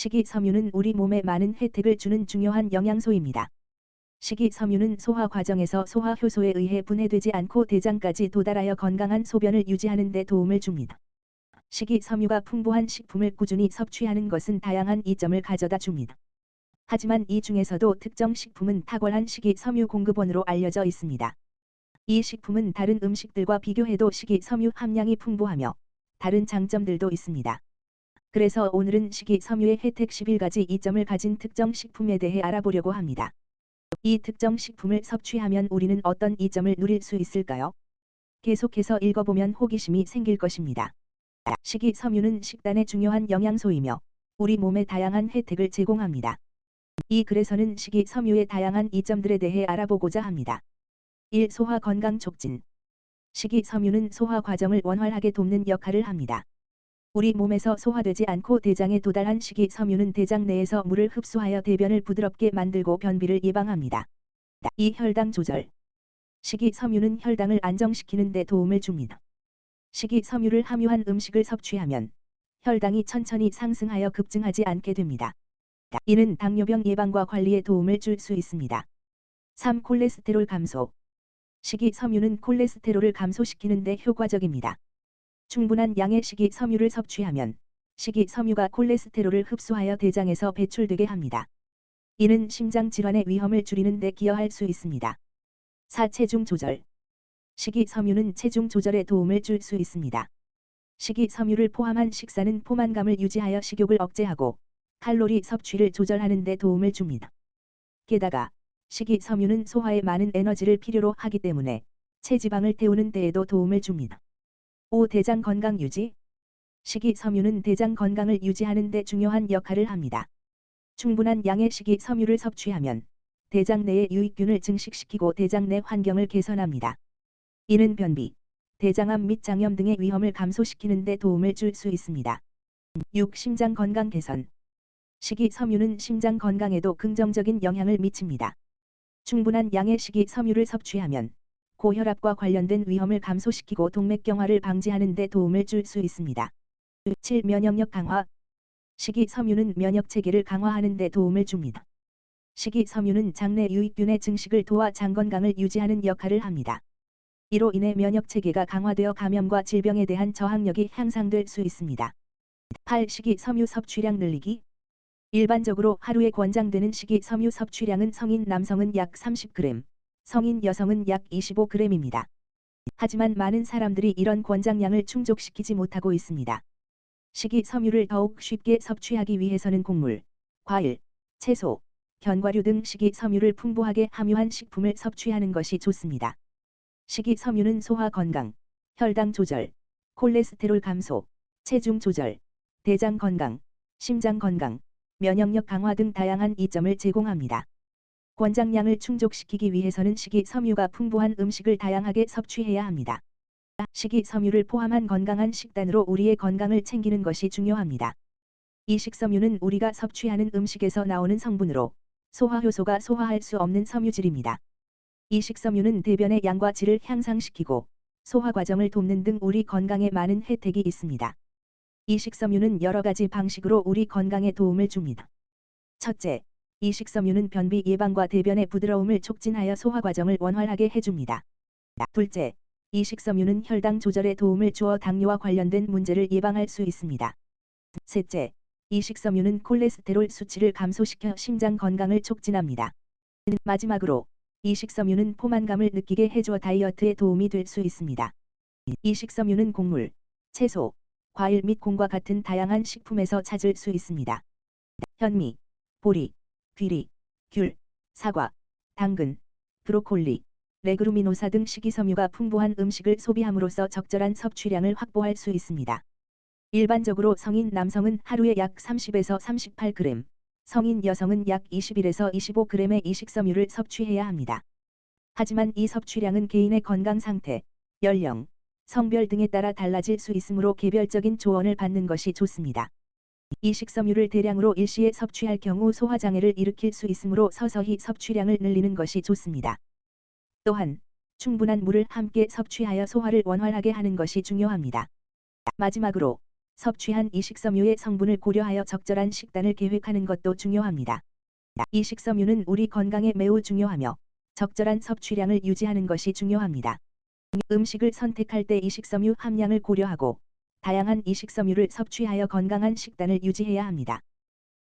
식이섬유는 우리 몸에 많은 혜택을 주는 중요한 영양소입니다. 식이섬유는 소화 과정에서 소화 효소에 의해 분해되지 않고 대장까지 도달하여 건강한 소변을 유지하는 데 도움을 줍니다. 식이섬유가 풍부한 식품을 꾸준히 섭취하는 것은 다양한 이점을 가져다 줍니다. 하지만 이 중에서도 특정 식품은 탁월한 식이섬유 공급원으로 알려져 있습니다. 이 식품은 다른 음식들과 비교해도 식이섬유 함량이 풍부하며 다른 장점들도 있습니다. 그래서 오늘은 식이 섬유의 혜택 11가지 이점을 가진 특정 식품에 대해 알아보려고 합니다. 이 특정 식품을 섭취하면 우리는 어떤 이점을 누릴 수 있을까요? 계속해서 읽어보면 호기심이 생길 것입니다. 식이 섬유는 식단의 중요한 영양소이며 우리 몸에 다양한 혜택을 제공합니다. 이 글에서는 식이 섬유의 다양한 이점들에 대해 알아보고자 합니다. 1. 소화 건강 촉진 식이 섬유는 소화 과정을 원활하게 돕는 역할을 합니다. 우리 몸에서 소화되지 않고 대장에 도달한 식이 섬유는 대장 내에서 물을 흡수하여 대변을 부드럽게 만들고 변비를 예방합니다. 2. 혈당 조절 식이 섬유는 혈당을 안정시키는 데 도움을 줍니다. 식이 섬유를 함유한 음식을 섭취하면 혈당이 천천히 상승하여 급증하지 않게 됩니다. 이는 당뇨병 예방과 관리에 도움을 줄 수 있습니다. 3. 콜레스테롤 감소 식이 섬유는 콜레스테롤을 감소시키는 데 효과적입니다. 충분한 양의 식이섬유를 섭취하면 식이섬유가 콜레스테롤을 흡수하여 대장에서 배출되게 합니다. 이는 심장 질환의 위험을 줄이는 데 기여할 수 있습니다. 4. 체중 조절 식이섬유는 체중 조절에 도움을 줄 수 있습니다. 식이섬유를 포함한 식사는 포만감을 유지하여 식욕을 억제하고 칼로리 섭취를 조절하는 데 도움을 줍니다. 게다가 식이섬유는 소화에 많은 에너지를 필요로 하기 때문에 체지방을 태우는 데에도 도움을 줍니다. 5. 대장 건강 유지 식이섬유는 대장 건강을 유지하는 데 중요한 역할을 합니다. 충분한 양의 식이섬유를 섭취하면 대장 내의 유익균을 증식시키고 대장 내 환경을 개선합니다. 이는 변비, 대장암 및 장염 등의 위험을 감소시키는 데 도움을 줄 수 있습니다. 6. 심장 건강 개선 식이섬유는 심장 건강에도 긍정적인 영향을 미칩니다. 충분한 양의 식이섬유를 섭취하면 고혈압과 관련된 위험을 감소시키고 동맥경화를 방지하는 데 도움을 줄 수 있습니다. 7. 면역력 강화 식이섬유는 면역체계를 강화하는 데 도움을 줍니다. 식이섬유는 장내 유익균의 증식을 도와 장 건강을 유지하는 역할을 합니다. 이로 인해 면역체계가 강화되어 감염과 질병에 대한 저항력이 향상될 수 있습니다. 8. 식이섬유 섭취량 늘리기 일반적으로 하루에 권장되는 식이섬유 섭취량은 성인 남성은 약 30g, 성인 여성은 약 25g입니다. 하지만 많은 사람들이 이런 권장량을 충족시키지 못하고 있습니다. 식이섬유를 더욱 쉽게 섭취하기 위해서는 곡물, 과일, 채소, 견과류 등 식이섬유를 풍부하게 함유한 식품을 섭취하는 것이 좋습니다. 식이섬유는 소화 건강, 혈당 조절, 콜레스테롤 감소, 체중 조절, 대장 건강, 심장 건강, 면역력 강화 등 다양한 이점을 제공합니다. 권장량을 충족시키기 위해서는 식이섬유가 풍부한 음식을 다양하게 섭취해야 합니다. 식이섬유를 포함한 건강한 식단으로 우리의 건강을 챙기는 것이 중요합니다. 이 식섬유는 우리가 섭취하는 음식에서 나오는 성분으로 소화효소가 소화할 수 없는 섬유질입니다. 이 식섬유는 대변의 양과 질을 향상시키고 소화 과정을 돕는 등 우리 건강에 많은 혜택이 있습니다. 이 식섬유는 여러 가지 방식으로 우리 건강에 도움을 줍니다. 첫째, 이 식섬유는 변비 예방과 대변의 부드러움을 촉진하여 소화 과정을 원활하게 해줍니다. 둘째, 이 식섬유는 혈당 조절에 도움을 주어 당뇨와 관련된 문제를 예방할 수 있습니다. 셋째, 이 식섬유는 콜레스테롤 수치를 감소시켜 심장 건강을 촉진합니다. 마지막으로, 이 식섬유는 포만감을 느끼게 해주어 다이어트에 도움이 될 수 있습니다. 이 식섬유는 곡물, 채소, 과일 및 콩과 같은 다양한 식품에서 찾을 수 있습니다. 현미, 보리, 귀리, 귤, 사과, 당근, 브로콜리, 레그루미노사 등 식이섬유가 풍부한 음식을 소비함으로써 적절한 섭취량을 확보할 수 있습니다. 일반적으로 성인 남성은 하루에 약 30에서 38g, 성인 여성은 약 21에서 25g의 이 식섬유를 섭취해야 합니다. 하지만 이 섭취량은 개인의 건강 상태, 연령, 성별 등에 따라 달라질 수 있으므로 개별적인 조언을 받는 것이 좋습니다. 이 식섬유를 대량으로 일시에 섭취할 경우 소화장애를 일으킬 수 있으므로 서서히 섭취량을 늘리는 것이 좋습니다. 또한 충분한 물을 함께 섭취하여 소화를 원활하게 하는 것이 중요합니다. 마지막으로 섭취한 이 식섬유의 성분을 고려하여 적절한 식단을 계획하는 것도 중요합니다. 이 식섬유는 우리 건강에 매우 중요하며 적절한 섭취량을 유지하는 것이 중요합니다. 음식을 선택할 때 이 식섬유 함량을 고려하고 다양한 이 식 섬유를 섭취하여 건강한 식단을 유지해야 합니다.